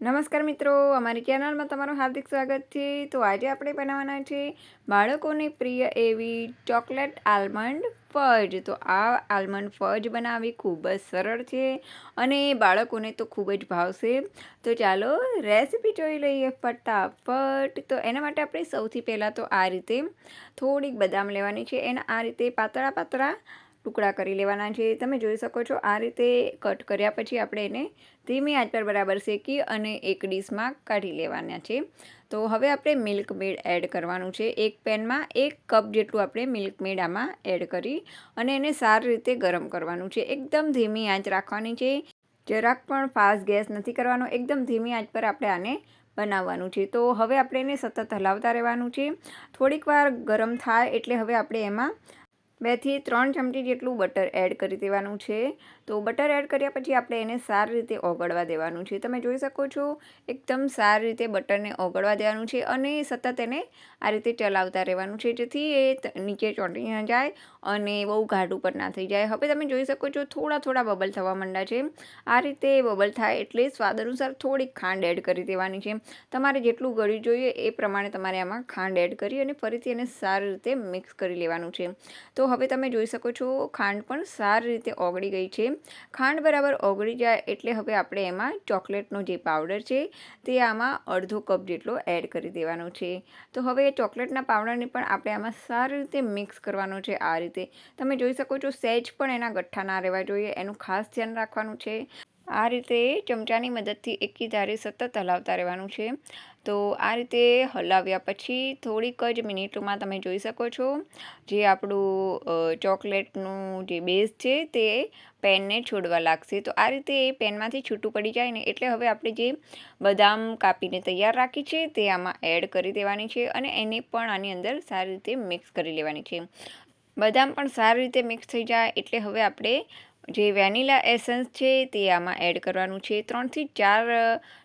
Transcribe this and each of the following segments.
નમસ્કાર મિત્રો, અમારી ચેનલમાં તમારું હાર્દિક સ્વાગત છે. તો આજે આપણે બનાવવાના છે બાળકોને પ્રિય એવી ચોકલેટ આલમંડ ફજ. તો આ આલમંડ ફજ બનાવવી ખૂબ જ સરળ છે અને બાળકોને તો ખૂબ જ ભાવશે. તો ચાલો રેસીપી જોઈ લઈએ ફટાફટ. તો એના માટે આપણે સૌથી પહેલાં તો આ રીતે થોડીક બદામ લેવાની છે. એના આ રીતે પાતળા પાતળા ટુકડા કરી લેવાના છે. તમે જોઈ શકો છો આ રીતે કટ કર્યા પછી આપણે એને ધીમી આંચ પર બરાબર શેકી અને એક ડીશમાં કાઢી લેવાના છે. તો હવે આપણે મિલ્ક મેડ એડ કરવાનું છે. એક પેનમાં એક કપ જેટલું આપણે મિલ્ક મેડ આમાં એડ કરી અને એને સારી રીતે ગરમ કરવાનું છે. એકદમ ધીમી આંચ રાખવાની છે. જરાક પણ ફાસ્ટ ગેસ નથી કરવાનો. એકદમ ધીમી આંચ પર આપણે આને બનાવવાનું છે. તો હવે આપણે એને સતત હલાવતા રહેવાનું છે. થોડીક વાર ગરમ થાય એટલે હવે આપણે એમાં બેથી ત્રણ ચમચી જેટલું બટર એડ કરી દેવાનું છે. તો બટર એડ કર્યા પછી આપણે એને સારી રીતે ઓગળવા દેવાનું છે. તમે જોઈ શકો છો, એકદમ સારી રીતે બટરને ઓગળવા દેવાનું છે અને સતત એને આ રીતે ચલાવતા રહેવાનું છે જેથી એ નીચે ચોંટી ન જાય અને બહુ ઘાટું પણ ના થઈ જાય. હવે તમે જોઈ શકો છો, થોડા થોડા બબલ થવા માંડ્યા છે. આ રીતે બબલ થાય એટલે સ્વાદ અનુસાર થોડીક ખાંડ એડ કરી દેવાની છે. તમારે જેટલું ગળ્યું જોઈએ એ પ્રમાણે તમારે આમાં ખાંડ એડ કરી અને ફરીથી એને સારી રીતે મિક્સ કરી લેવાનું છે. તો હવે તમે જોઈ શકો છો, ખાંડ પણ સારી રીતે ઓગળી ગઈ છે. ખાંડ બરાબર ઓગળી જાય એટલે હવે આપણે એમાં ચોકલેટનો જે પાવડર છે, તે આમાં અડધો કપ જેટલો એડ કરી દેવાનો છે. તો હવે એ ચોકલેટના પાવડરને પણ આપણે આમાં સારી રીતે મિક્સ કરવાનો છે આ રીતે. તમે જોઈ શકો છો સહેજ પણ એના ગઠ્ઠા ના રહેવા જોઈએ, એનું ખાસ ધ્યાન રાખવાનું છે. આ રીતે ચમચાની મદદથી એકી ધારે સતત હલાવતા રહેવાનું છે. તો આ રીતે હલાવ્યા પછી થોડીક જ મિનિટોમાં તમે જોઈ શકો છો જે આપણું ચોકલેટનું જે બેઝ છે તે પેનને છોડવા લાગશે. તો આ રીતે એ પેનમાંથી છૂટું પડી જાય ને એટલે હવે આપણે જે બદામ કાપીને તૈયાર રાખી છે તે આમાં એડ કરી દેવાની છે અને એને પણ આની અંદર સારી રીતે મિક્સ કરી લેવાની છે. બદામ પણ સારી રીતે મિક્સ થઈ જાય. એટલે હવે આપણે જે વેનીલા એસન્સ છે તે આમાં એડ કરવાનું છે. ત્રણથી ચાર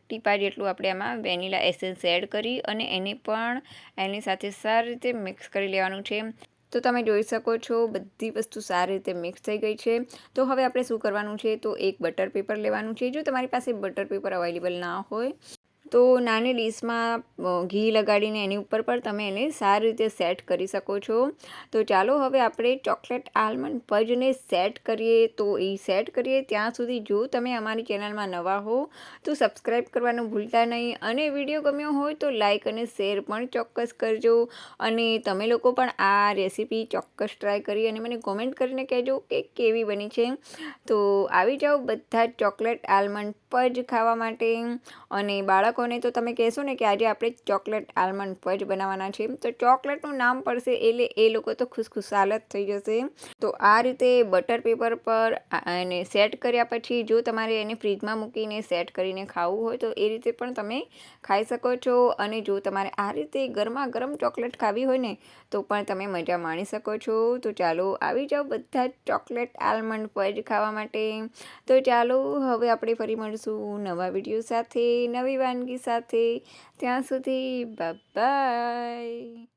ટીપા જેટલું આપણે આમાં વેનીલા એસન્સ એડ કરી અને એને પણ એની સાથે સારી રીતે મિક્સ કરી લેવાનું છે. તો તમે જોઈ શકો છો બધી વસ્તુ સારી રીતે મિક્સ થઈ ગઈ છે. તો હવે આપણે શું કરવાનું છે? તો એક બટર પેપર લેવાનું છે. જો તમારી પાસે બટર પેપર અવેલેબલ ના હોય તો નાની ડીશમાં ઘી લગાડીને એની ઉપર પણ તમે એને સારી રીતે સેટ કરી શકો છો. તો ચાલો હવે આપણે ચોકલેટ આલમંડ પજને સેટ કરીએ. તો એ સેટ કરીએ ત્યાં સુધી જો તમે અમારી ચેનલમાં નવા હો, તો સબસ્ક્રાઈબ કરવાનું ભૂલતા નહીં. અને વીડિયો ગમ્યો હોય તો લાઇક અને શેર પણ ચોક્કસ કરજો. અને તમે લોકો પણ આ રેસીપી ચોક્કસ ટ્રાય કરી અને મને કોમેન્ટ કરીને કહેજો કે કેવી બની છે. તો આવી જાઓ બધા ચોકલેટ આલમંડ પજ ખાવા માટે. અને બાળકો લોકોને તો તમે કહેશો ને કે આજે આપણે ચોકલેટ આલમંડ ફજ બનાવવાના છે, તો ચોકલેટનું નામ પડશે એટલે એ લોકો તો ખુશખુશાલ જ થઈ જશે. તો આ રીતે બટર પેપર પર એને સેટ કર્યા પછી જો તમારે એને ફ્રીજમાં મૂકીને સેટ કરીને ખાવું હોય તો એ રીતે પણ તમે ખાઈ શકો છો અને જો તમારે આ રીતે ગરમા ગરમ ચોકલેટ ખાવી હોય ને, તો પણ તમે મજા માણી શકો છો. તો ચાલો આવી જાઓ બધા ચોકલેટ આલમંડ ફજ ખાવા માટે. તો ચાલો હવે આપણે ફરી મળીશું નવા વીડિયો સાથે. નવી વાનગી સાથે ત્યાં સુધી બાય